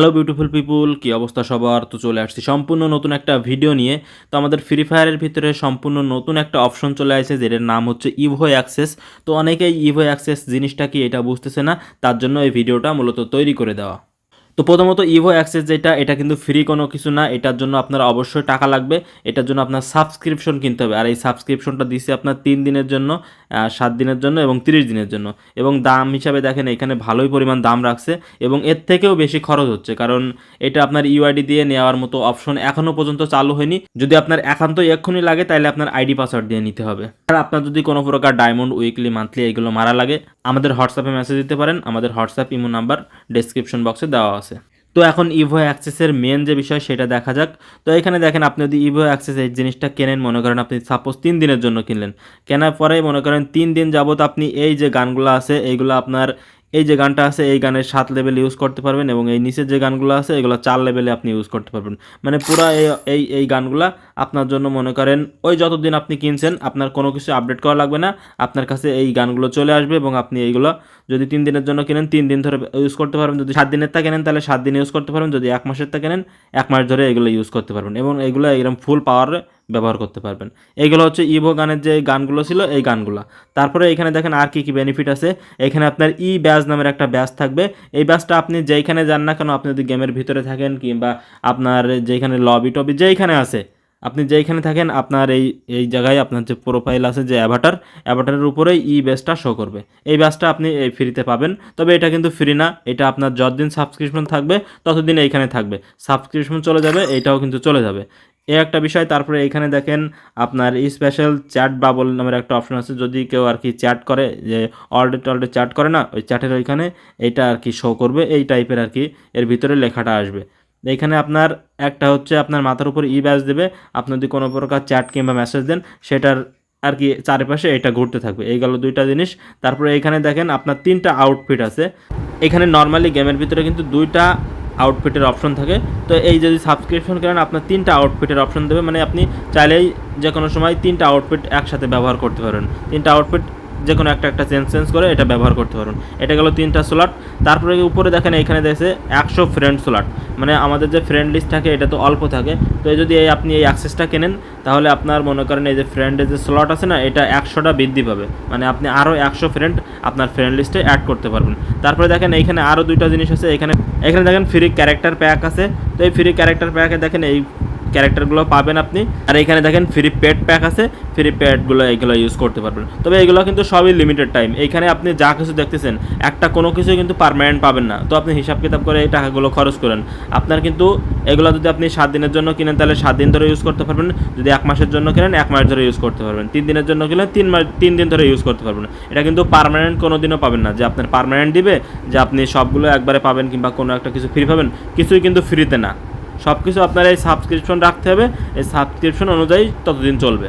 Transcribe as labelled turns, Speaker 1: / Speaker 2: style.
Speaker 1: Hello beautiful পিপুল কি অবস্থা সবার? তো চলে আসছি সম্পূর্ণ নতুন একটা ভিডিও নিয়ে। তো আমাদের ফ্রি ফায়ারের ভিতরে সম্পূর্ণ নতুন একটা অপশন চলে আসছে যেটার নাম হচ্ছে ইভো অ্যাক্সেস তো অনেকেই ইভো অ্যাক্সেস জিনিসটা কি এটা বুঝতেছে না, তার জন্য এই ভিডিওটা মূলত তৈরি করে দেওয়া। তো প্রথমত ইভো অ্যাক্সেস যেটা, এটা কিন্তু ফ্রি কোনো কিছু না, এটার জন্য আপনার অবশ্যই টাকা লাগবে। এটার জন্য আপনার সাবস্ক্রিপশন কিনতে হবে। আর এই সাবস্ক্রিপশনটা দিচ্ছে আপনার তিন দিনের জন্য সাত দিনের জন্য এবং তিরিশ দিনের জন্য। এবং দাম হিসাবে দেখেন, এখানে ভালোই পরিমাণ দাম রাখছে এবং এর থেকেও বেশি খরচ হচ্ছে। কারণ এটা আপনার ইউআইডি দিয়ে নেওয়ার মতো অপশন এখনও পর্যন্ত চালু হয়নি। যদি আপনার একান্ত এক্ষুনি লাগে, তাহলে আপনার আইডি পাসওয়ার্ড দিয়ে নিতে হবে। আর আপনার যদি কোনো প্রকার ডায়মন্ড উইকলি মান্থলি এগুলো মারা লাগে আমাদের হোয়াটসঅ্যাপে মেসেজ দিতে পারেন। আমাদের হোয়াটসঅ্যাপ ইমো নাম্বার ডেসক্রিপশন বক্সে দেওয়া আছে। তো এখন ইভো অ্যাক্সেসের মেন যে বিষয়, সেটা দেখা যাক। তো এখানে দেখেন, আপনি যদি ইভো অ্যাক্সেস এই জিনিসটা কেনেন, মনে করেন আপনি সাপোজ তিন দিনের জন্য কিনলেন। কেনার পরে মনে করেন তিন দিন যাবত আপনি এই যে গানগুলো আছে, এইগুলো আপনার এই যে গানটা আছে, এই গানের সাত লেভেল ইউজ করতে পারবেন এবং এই নিচের যে গানগুলো আছে, এগুলো চার লেভেলে আপনি ইউজ করতে পারবেন। মানে পুরো এই এই গানগুলা আপনার জন্য মনে করেন, ওই যতদিন আপনি কিনছেন, আপনার কোনো কিছু আপডেট করা লাগবে না। আপনার কাছে এই গানগুলো চলে আসবে এবং আপনি এইগুলো যদি তিন দিনের জন্য কিনেন, তিন দিন ধরে ইউজ করতে পারবেন। যদি সাত দিনের তা কেনেন, তাহলে সাত দিন ইউজ করতে পারবেন। যদি এক মাসের তা কেনেন, এক মাস ধরে এগুলো ইউজ করতে পারবেন এবং এগুলো এরকম ফুল পাওয়ারে ব্যবহার করতে পারবেন। এইগুলো হচ্ছে ইভো গানের যে গানগুলো ছিল, এই গানগুলো। তারপরে এখানে দেখেন আর কী কী বেনিফিট আছে। এখানে আপনার ই ব্যাজ নামের একটা ব্যাজ থাকবে। এই ব্যাজটা আপনি যেইখানে যান না কেন, আপনি যদি গেমের ভিতরে থাকেন কিংবা আপনার যেইখানে লবি টবি যেইখানে আছে, আপনি যেইখানে থাকেন, আপনার এই এই জায়গায় আপনার যে প্রোফাইল আছে যে অ্যাভাটার অ্যাভাটারের উপরেই ই ব্যাজটা শো করবে। এই ব্যাজটা আপনি এই ফ্রিতে পাবেন। তবে এটা কিন্তু ফ্রি না, এটা আপনার যতদিন সাবস্ক্রিপশন থাকবে, ততদিন এইখানে থাকবে। সাবস্ক্রিপশন চলে যাবে এইটাও কিন্তু চলে যাবে। এ একটা বিষয়, তারপরে এখানে দেখেন আপনার স্পেশাল চ্যাট বাবল নামের একটা অপশন আছে। যদি কেউ আর কি চ্যাট করে, যে অলডে টলডে চ্যাট করে না, ওই চ্যাটের ওইখানে এইটা আর কি শো করবে, এই টাইপের আর কি এর ভিতরে লেখাটা আসবে। এইখানে আপনার একটা হচ্ছে আপনার মাথার উপর ই ব্যাচ দেবে, আপনি যদি কোনো প্রকার চ্যাট কিংবা মেসেজ দেন, সেটার আর কি চারিপাশে এটা ঘুরতে থাকবে। এই গেল দুইটা জিনিস। তারপরে এখানে দেখেন আপনার তিনটা আউটফিট আছে। এখানে নর্মালি গেমের ভিতরে কিন্তু দুইটা আউটফিটের অপশন থাকে। তো এই যদি সাবস্ক্রিপশন করেন, আপনার তিনটা আউটফিটের অপশন দেবে। মানে আপনি চাইলেই যে কোনো সময় তিনটা আউটফিট একসাথে ব্যবহার করতে পারেন। তিনটা আউটফিট যে কোনো একটা একটা চেঞ্জ চেঞ্জ করে এটা ব্যবহার করতে পারুন। এটা গেলো তিনটা স্লট তারপরে উপরে দেখেন এখানে দেখছে একশো ফ্রেন্ড স্লট মানে আমাদের যে ফ্রেন্ড লিস্ট থাকে, এটা তো অল্প থাকে। তো যদি এই আপনি এই অ্যাক্সেসটা কেনেন, তাহলে আপনার মনে করেন এই যে ফ্রেন্ডের যে স্লট আছে না, এটা একশোটা বৃদ্ধি পাবে। মানে আপনি আরও একশো ফ্রেন্ড আপনার ফ্রেন্ড লিস্টে অ্যাড করতে পারবেন। তারপরে দেখেন এইখানে আরও দুইটা জিনিস আছে। এখানে এখানে দেখেন ফ্রি ক্যারেক্টার প্যাক আছে। তো এই ফ্রি ক্যারেক্টার প্যাকে দেখেন এই ক্যারেক্টারগুলো পাবেন আপনি। আর এখানে দেখেন ফ্রি পেড প্যাক আছে। ফ্রি প্যাডগুলো এইগুলো ইউজ করতে পারবেন। তবে এগুলো কিন্তু সবই লিমিটেড টাইম এখানে আপনি যা কিছু দেখতেছেন, একটা কোনো কিছু কিন্তু পারমানেন্ট পাবেন না। তো আপনি হিসাব কিতাব করে এই টাকাগুলো খরচ করেন। আপনার কিন্তু এগুলো যদি আপনি সাত দিনের জন্য কিনেন, তাহলে সাত দিন ধরে ইউজ করতে পারবেন। যদি এক মাসের জন্য কিনেন, এক মাস ধরে ইউজ করতে পারবেন। তিন দিনের জন্য কিনেন তিন মাস, তিন দিন ধরে ইউজ করতে পারবেন। এটা কিন্তু পারমানেন্ট কোনো দিনও পাবেন না। যে আপনার পারমানেন্ট দিবে, যে আপনি সবগুলো একবারে পাবেন কিংবা কোনো একটা কিছু ফ্রি পাবেন, কিছুই কিন্তু ফ্রিতে না। সব কিছু আপনার এই সাবস্ক্রিপশন রাখতে হবে। এই সাবস্ক্রিপশন অনুযায়ী ততদিন চলবে।